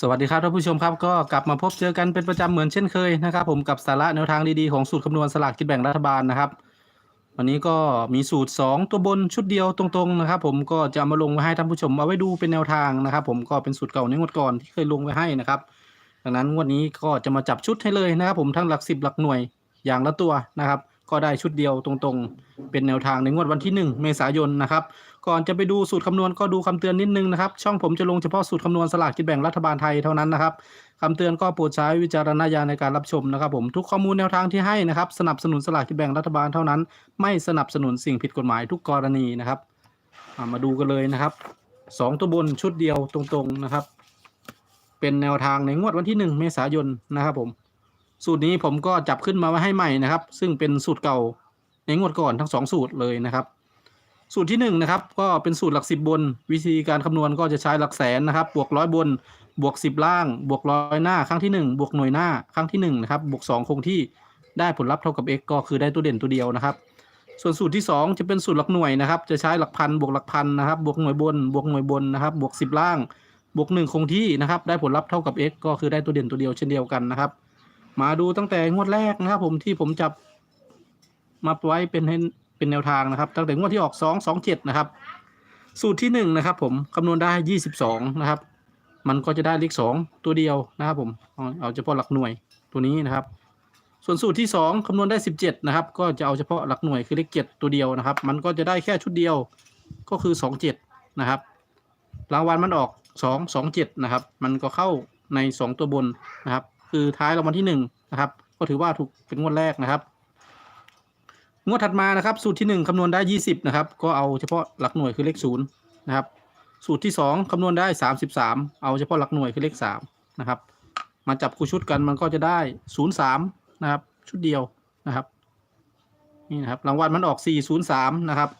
สวัสดีครับท่านผู้ชมครับก็กลับมาพบเจอกันเป็นประจำเหมือนเช่นเคยนะครับ ผมกับสาระแนวทางดีๆของสูตรคำนวณสลากกินแบ่งรัฐบาลนะครับ วันนี้ก็มีสูตร 2 ตัวบนชุดเดียวตรงๆนะครับ ผมก็จะมาลงไว้ให้ท่านผู้ชมเอาไว้ดูเป็นแนวทางนะครับ ผมก็เป็นสูตรเก่าในงวดก่อนที่เคยลงไว้ให้นะครับ ดังนั้นงวดนี้ก็จะมาจับชุดให้เลยนะครับ ผมทั้งหลักสิบหลักหน่วยอย่างละตัวนะครับ ก็ได้ชุดเดียวตรงๆ เป็นแนวทางในงวดวันที่ 1 เมษายนนะครับ ก่อนจะไปดูสูตรคำนวณก็ดูคำเตือนนิดนึงนะครับ ช่องผมจะลงเฉพาะสูตรคำนวณสลากกินแบ่งรัฐบาลไทยเท่านั้นนะครับคำเตือนก็โปรดใช้วิจารณญาณในการรับชมนะครับ ผมทุกข้อมูลแนวทางที่ให้นะครับ สนับสนุนสลากกินแบ่งรัฐบาลเท่านั้น ไม่สนับสนุนสิ่งผิดกฎหมายทุกกรณีนะครับมาดูกันเลยนะครับสองตัวบนชุดเดียวตรงๆนะครับ เป็นแนวทางในงวดวันที่ 1 เมษายนนะครับผม สูตรนี้ผมก็จับขึ้นมาไว้ให้ใหม่นะครับ ซึ่งเป็นสูตรเก่าในงวดก่อนทั้งสองสูตรเลยนะครับ สูตรที่1นงนะครับ ก็เป็นสูตรหลักสิบบน วิธีการคำนวณก็จะใช้หลักแสนนะครับ บวกร้อยบน บวก10ล่าง บวกร้อยหน้าครั้งที่ 1 บวกหน่วยหน้าครั้งที่1นะครับ บวก2คงที่ได้ผลลัพธ์เท่ากับ x ก็คือได้ตัวเด่นตัวเดียวนะครับ ส่วนสูตรที่ 2 จะเป็นสูตรหลักหน่วยนะครับ จะใช้หลักพันบวกหลักพันนะครับ บวกหน่วยบน บวกหน่วยบนนะครับ บวก 10 ล่าง บวก 1 คงที่นะครับ ได้ผลลัพธ์เท่ากับ x ก็คือได้ตัวเด่นตัวเดียวเช่นเดียวกันนะครับ มาดูตั้งแต่งวดแรกนะครับ ผมที่ผมจับมาไว้เป็นให้เป็นแนวทางนะครับ ตั้งแต่งวดที่ออก2 2 7นะครับ สูตรที่หนึ่งนะครับ ผมคำนวณได้ยี่สิบสองนะครับ มันก็จะได้เลขสองตัวเดียวนะครับ ผมเอาเอาเฉพาะหลักหน่วยตัวนี้นะครับ ส่วนสูตรที่สองคำนวณได้สิบเจ็ดนะครับ ก็จะเอาเฉพาะหลักหน่วยคือเลขเจ็ดตัวเดียวนะครับ มันก็จะได้แค่ชุดเดียวก็คือสองเจ็ดนะครับรางวัลมันออกสองสองเจ็ดนะครับ มันก็เข้าในสองตัวบนนะครับ คือท้ายรางวัลที่หนึ่งนะครับ ก็ถือว่าถูกเป็นงวดแรกนะครับ งวดถัดมานะครับ สูตรที่1คำนวณได้20นะครับ ก็เอาเฉพาะหลักหน่วยคือเลข0นย์นะครับ สูตรที่2คำนวณได้33เอาเฉพาะหลักหน่วยคือเลข3นะครับ มาจับคู่ชุดกันมันก็จะได้03นะครับ ชุดเดียวนะครับนี่นะครับรางวัลมันออก 403 นะครับ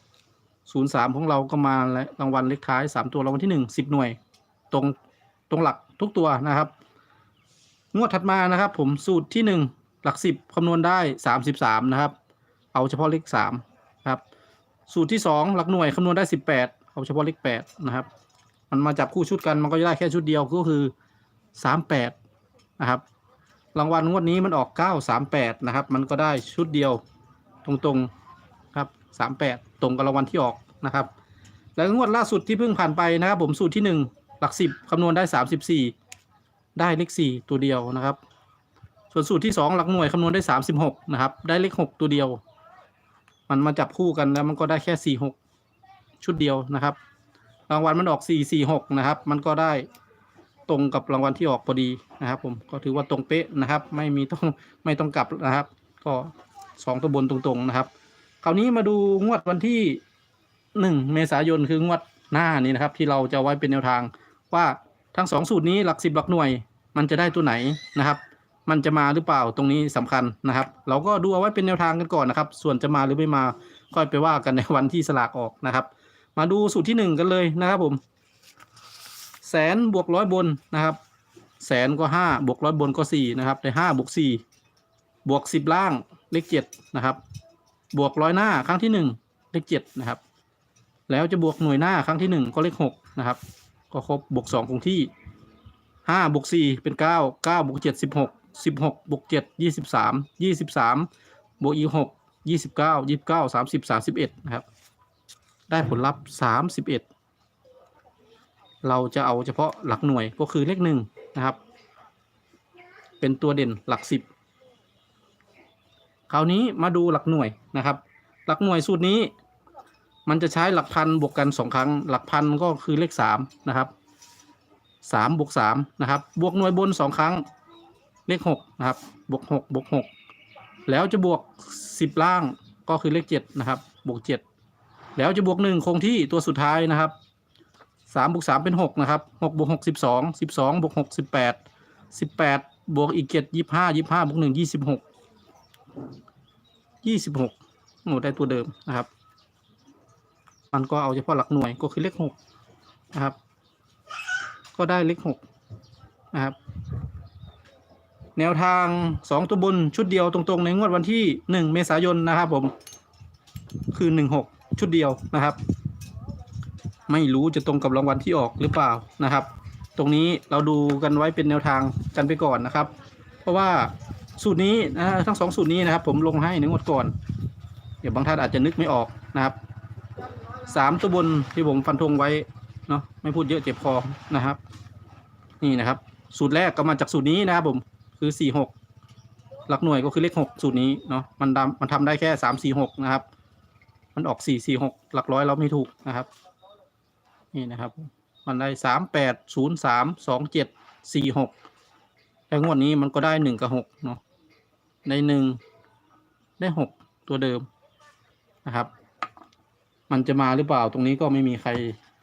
03 ของเราก็มาและรางวัลเลขท้าย 3 ตัวรางวัลที่ 1 10 หน่วย ตรงตรงหลักทุกตัวนะครับ งวดถัดมานะครับ ผมสูตรที่1หลัก10คำนวณได้33นะครับ เอาเฉพาะเลขสามครับ สูตรที่สองหลักหน่วยคำนวณได้สิบแปดเอาเฉพาะเลขแปดนะครับ มันมาจับคู่ชุดกันมันก็จะได้แค่ชุดเดียวก็คือสามแปดนะครับรางวัลงวดนี้มันออกเก้าสามแปดนะครับ มันก็ได้ชุดเดียวตรงๆครับสามแปดตรงกับรางวัลที่ออกนะครับ แล้วงวดล่าสุดที่เพิ่งผ่านไปนะครับ ผมสูตรที่หนึ่งหลักสิบคำนวณได้สามสิบสี่ ได้เลขสี่ตัวเดียวนะครับ ส่วนสูตรที่สองหลักหน่วยคำนวณได้สามสิบหกนะครับ ได้เลขหกตัวเดียว มันมาจับคู่กันแล้วมันก็ได้แค่สี่หกชุดเดียวนะครับ รางวัลมันออกสี่สี่หกนะครับ มันก็ได้ตรงกับรางวัลที่ออกพอดีนะครับ ผมก็ถือว่าตรงเป๊ะนะครับ ไม่มีต้องไม่ต้องกลับนะครับ ก็สองตัวบนตรงๆนะครับ คราวนี้มาดูงวดวันที่หนึ่งเมษายนคืองวดหน้านี้นะครับ ที่เราจะไว้เป็นแนวทางว่า ทั้งสองสูตรนี้หลักสิบหลักหน่วย มันจะได้ตัวไหนนะครับ มันจะมาหรือเปล่าตรงนี้สำคัญนะครับ เราก็ดูเอาไว้เป็นแนวทางกันก่อนนะครับ ส่วนจะมาหรือไม่มาค่อยไปว่ากันในวันที่สลากออกนะครับ มาดูสูตรที่หนึ่งกันเลยนะครับผม แสนบวกร้อยบนนะครับ แสนก็ห้าบวกร้อยบนก็สี่นะครับได้ห้าบวกสี่บวกสิบล่างเลขเจ็ดนะครับ บวกร้อยหน้าครั้งที่หนึ่งเลขเจ็ดนะครับ แล้วจะบวกหน่วยหน้าครั้งที่หนึ่งก็เลขหกนะครับ ก็ครบบวกสองคงที่ห้าบวกสี่เป็นเก้าเก้าบวกเจ็ดสิบหกสิบหกบวกเจ็ดยี่สิบสามยี่สิบสามบวกอีกหกยี่สิบเก้ายี่สิบเก้าสามสิบสามสิบเอ็ดนะครับ ได้ผลลัพธ์สามสิบเอ็ดเราจะเอาเฉพาะหลักหน่วยก็คือเลขหนึ่งนะครับ เป็นตัวเด่นหลักสิบคราวนี้มาดูหลักหน่วยนะครับ หลักหน่วยสูตรนี้ มันจะใช้หลักพันบวกกันสองครั้ง หลักพันก็คือเลขสามนะครับสามบวกสามนะครับ บวกหน่วยบนสองครั้ง เลขหกนะครับ บวกหกบวกหกแล้วจะบวกสิบล่างก็คือเลขเจ็ดนะครับ บวกเจ็ดแล้วจะบวกหนึ่งคงที่ตัวสุดท้ายนะครับสามบวกสามเป็นหกนะครับหกบวกหกสิบสองสิบสองบวกหกสิบแปดสิบแปดบวกอีกเจ็ดยี่ห้ายี่ห้าบวกหนึ่งยี่สิบหกยี่สิบหกโอ้ได้ตัวเดิมนะครับ มันก็เอาเฉพาะหลักหน่วยก็คือเลขหกนะครับ ก็ได้เลขหกนะครับแนวทางสองตัวบนชุดเดียวตรงๆ ในงวดวันที่หนึ่งเมษายนนะครับผม คือหนึ่งหกชุดเดียวนะครับ ไม่รู้จะตรงกับรางวัลที่ออกหรือเปล่านะครับ ตรงนี้เราดูกันไว้เป็นแนวทางกันไปก่อนนะครับ เพราะว่าสูตรนี้นะทั้งสองสูตรนี้นะครับ ผมลงให้ในงวดก่อน เดี๋ยวบางท่านอาจจะนึกไม่ออกนะครับ สามตัวบนที่ผมฟันธงไว้เนาะไม่พูดเยอะเจ็บคอนะครับ นี่นะครับ สูตรแรกก็มาจากสูตรนี้นะครับผมคือสี่หกหลักหน่วยก็คือเลขหกสูตรนี้เนาะมันทำมันทำได้แค่สามสี่หกนะครับ มันออกสี่สี่หกหลักร้อยเราไม่ถูกนะครับ นี่นะครับ มันได้สามแปดศูนย์สามสองเจ็ดสี่หกแต่งวดนี้มันก็ได้หนึ่งกับหกเนาะได้หนึ่งได้หกตัวเดิมนะครับ มันจะมาหรือเปล่าตรงนี้ก็ไม่มีใคร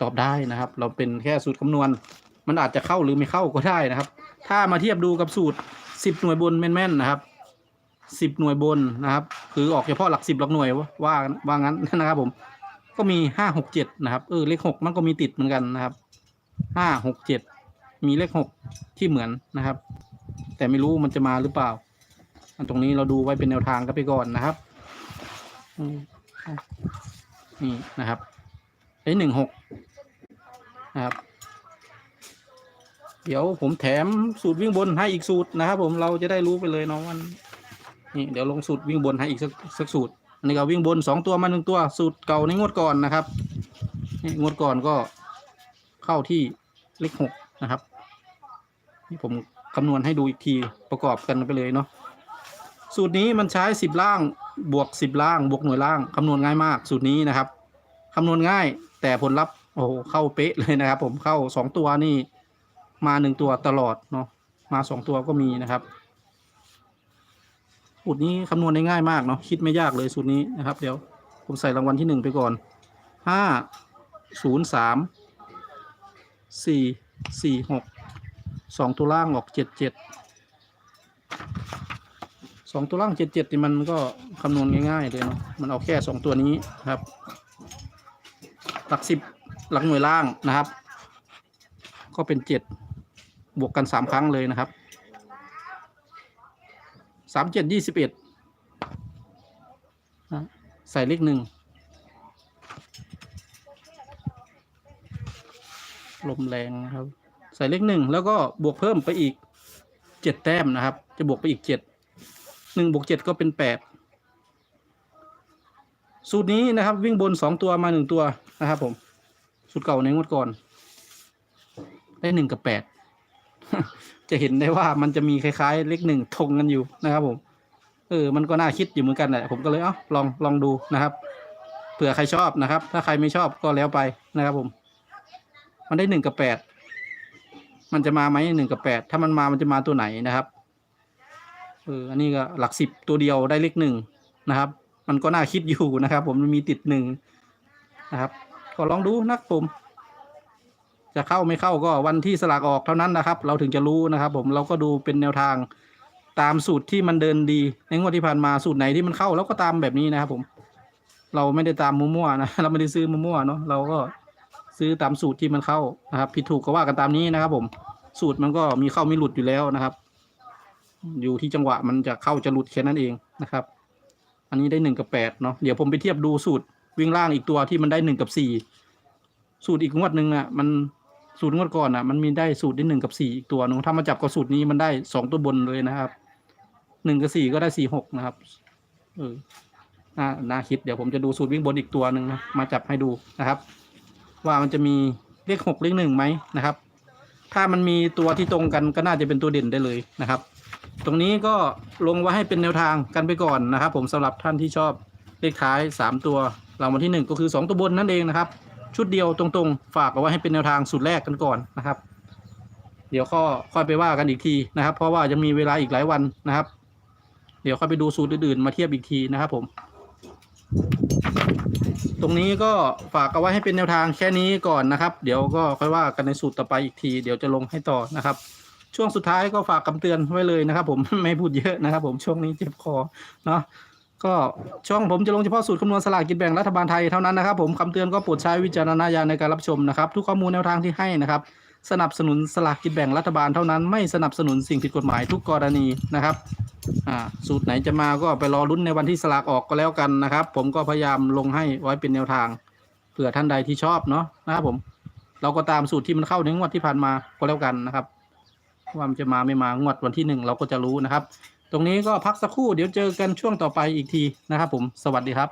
ตอบได้นะครับ เราเป็นแค่สูตรคำนวณ มันอาจจะเข้าหรือไม่เข้าก็ได้นะครับ ถ้ามาเทียบดูกับสูตรสิบหน่วยบนแม่นๆนะครับสิบหน่วยบนนะครับ คือออกเฉพาะหลักสิบหลักหน่วยว่าว่างั้นนะครับผมก็มีห้าหกเจ็ดนะครับเออเลขหกมันก็มีติดเหมือนกันนะครับห้าหกเจ็ดมีเลขหกที่เหมือนนะครับ แต่ไม่รู้มันจะมาหรือเปล่าตรงนี้เราดูไว้เป็นแนวทางกันไปก่อนนะครับ นี่นะครับได้หนึ่งหกนะครับ เดี๋ยวผมแถมสูตรวิ่งบนให้อีกสูตรนะครับ ผมเราจะได้รู้ไปเลยเนาะวันนี่เดี๋ยวลงสูตรวิ่งบนให้อีกสักสักสูตรอันนี้ก็วิ่งบนสองตัวมาหนึ่งตัว สูตรเก่าในงวดก่อนนะครับนี่งวดก่อนก็เข้าที่เลขหกนะครับ นี่ผมคำนวณให้ดูอีกทีประกอบกันไปเลยเนาะ สูตรนี้มันใช้สิบล่างบวกสิบล่างบวกหน่วยล่างคำนวณง่ายมากสูตรนี้นะครับคำนวณง่ายแต่ผลลัพธ์โอ้โหเข้าเป๊ะเลยนะครับ ผมเข้าสองตัวนี่มาหนึ่งตัวตลอดเนาะมาสองตัวก็มีนะครับสูตรนี้คำนวณได้ง่ายมากเนาะคิดไม่ยากเลยสูตรนี้นะครับ เดี๋ยวผมใส่รางวัลที่หนึ่งไปก่อนห้าศูนย์สามสี่สี่หกสองตัวล่างออกเจ็ดเจ็ด สองตัวล่างเจ็ดเจ็ดนี่มันก็คำนวณง่ายๆเลยเนาะมันเอาแค่สองตัวนี้นะครับ หลักสิบหลักหน่วยล่างนะครับ ก็เป็นเจ็ดบวกกันสามครั้งเลยนะครับสามเจ็ดยี่สิบเอ็ดใส่เลขหนึ่งลมแรงนะครับ ใส่เลขหนึ่งแล้วก็บวกเพิ่มไปอีกเจ็ดแต้มนะครับ จะบวกไปอีกเจ็ด นึ่งบวกเจ็ดก็เป็นแปดสูตรนี้นะครับ วิ่งบนสองตัวมาหนึ่งตัวนะครับ ผม สูตรเก่าในงวดก่อน ได้หนึ่งกับแปดจะเห็นได้ว่ามันจะมีคล้ายๆ เลขหนึ่งทงกันอยู่นะครับ ผม เออ มันก็น่าคิดอยู่เหมือนกันแหละผมก็เลยเอ้าลองลองดูนะครับเผื่อใครชอบนะครับ ถ้าใครไม่ชอบก็แล้วไปนะครับ ผม มันได้หนึ่งกับแปดมันจะมาไหมหนึ่งกับแปดถ้ามันมามันจะมาตัวไหนนะครับ เอออันนี้ก็หลักสิบตัวเดียวได้เลขหนึ่งนะครับ มันก็น่าคิดอยู่นะครับ ผมมันมีติดหนึ่งนะครับก็ลองดูนะครับผม จะเข้าไม่เข้าก็วันที่สลากออกเท่านั้นนะครับ เราถึงจะรู้นะครับ ผมเราก็ดูเป็นแนวทางตามสูตรที่มันเดินดี ในงวดที่ผ่านมาสูตรไหนที่มันเข้าเราก็ตามแบบนี้นะครับ ผม เราไม่ได้ตามมั่วๆนะเราไม่ได้ซื้อมั่วๆเนาะเราก็ซื้อตามสูตรที่มันเข้านะครับ ผิดถูกก็ว่ากันตามนี้นะครับ ผม สูตรมันก็มีเข้ามีหลุดอยู่แล้วนะครับ อยู่ที่จังหวะมันจะเข้าจะหลุดแค่นั้นเองนะครับ อันนี้ได้หนึ่งกับแปดเนาะเดี๋ยวผมไปเทียบดูสูตรวิ่งล่างอีกตัวที่มันได้หนึ่งกับสี่สูตรอีกงวดหนึ่งอะ มันสูตรงวดก่อนอะ มันมีได้สูตรที่หนึ่งกับสี่อีกตัวหนึงถ้ามาจับกับสูตรนี้มันได้สองตัวบนเลยนะครับหนึ่งกับสี่ก็ได้สี่หกนะครับเออน่าน่าคิดเดี๋ยวผมจะดูสูตรวิ่งบนอีกตัวหนึ่งนะมาจับให้ดูนะครับ ว่ามันจะมีเลขหกเลขหนึ่งไหมนะครับ ถ้ามันมีตัวที่ตรงกันก็น่าจะเป็นตัวเด่นได้เลยนะครับ รงนี้ก็ลงไว้ให้เป็นแนวทางกันไปก่อนนะครับ ผมสำหรับท่านที่ชอบเลขท้ายสามตัวรางวัลที่หนึ่งก็คือสองตัวบนนั่นเองนะครับ ชุดเดียวตรงๆ ฝากเอาไว้ให้เป็นแนวทางสูตรแรกกันก่อนนะครับ เดี๋ยวข้อค่อยไปว่ากันอีกทีนะครับ เพราะว่ายังมีเวลาอีกหลายวันนะครับ เดี๋ยวค่อยไปดูสูตรอื่นๆ มาเทียบอีกทีนะครับผมตรงนี้ก็ฝากเอาไว้ให้เป็นแนวทางแค่นี้ก่อนนะครับ เดี๋ยวก็ค่อยว่ากันในสูตรต่อไปอีกที เดี๋ยวจะลงให้ต่อนะครับ ช่วงสุดท้ายก็ฝากคำเตือนไว้เลยนะครับ ผมไม่พูดเยอะนะครับ ผมช่วงนี้เจ็บคอเนาะก็ช่องผมจะลงเฉพาะสูตรคำนวณสลากกินแบ่งรัฐบาลไทยเท่านั้นนะครับ ผมคำเตือนก็โปรดใช้วิจารณญาณในการรับชมนะครับ ทุกข้อมูลแนวทางที่ให้นะครับ สนับสนุนสลากกินแบ่งรัฐบาลเท่านั้นไม่สนับสนุนสิ่งผิดกฎหมายทุกกรณีนะครับอ่าสูตรไหนจะมาก็ไปรอลุ้นในวันที่สลากออกก็แล้วกันนะครับ ผมก็พยายามลงให้ไว้เป็นแนวทางเผื่อท่านใดที่ชอบเนาะนะครับผม เราก็ตามสูตรที่มันเข้าในงวดที่ผ่านมาก็แล้วกันนะครับ ว่ามันจะมาไม่มางวดวันที่หนึ่งเราก็จะรู้นะครับ ตรงนี้ก็พักสักครู่เดี๋ยวเจอกันช่วงต่อไปอีกทีนะครับ ผมสวัสดีครับ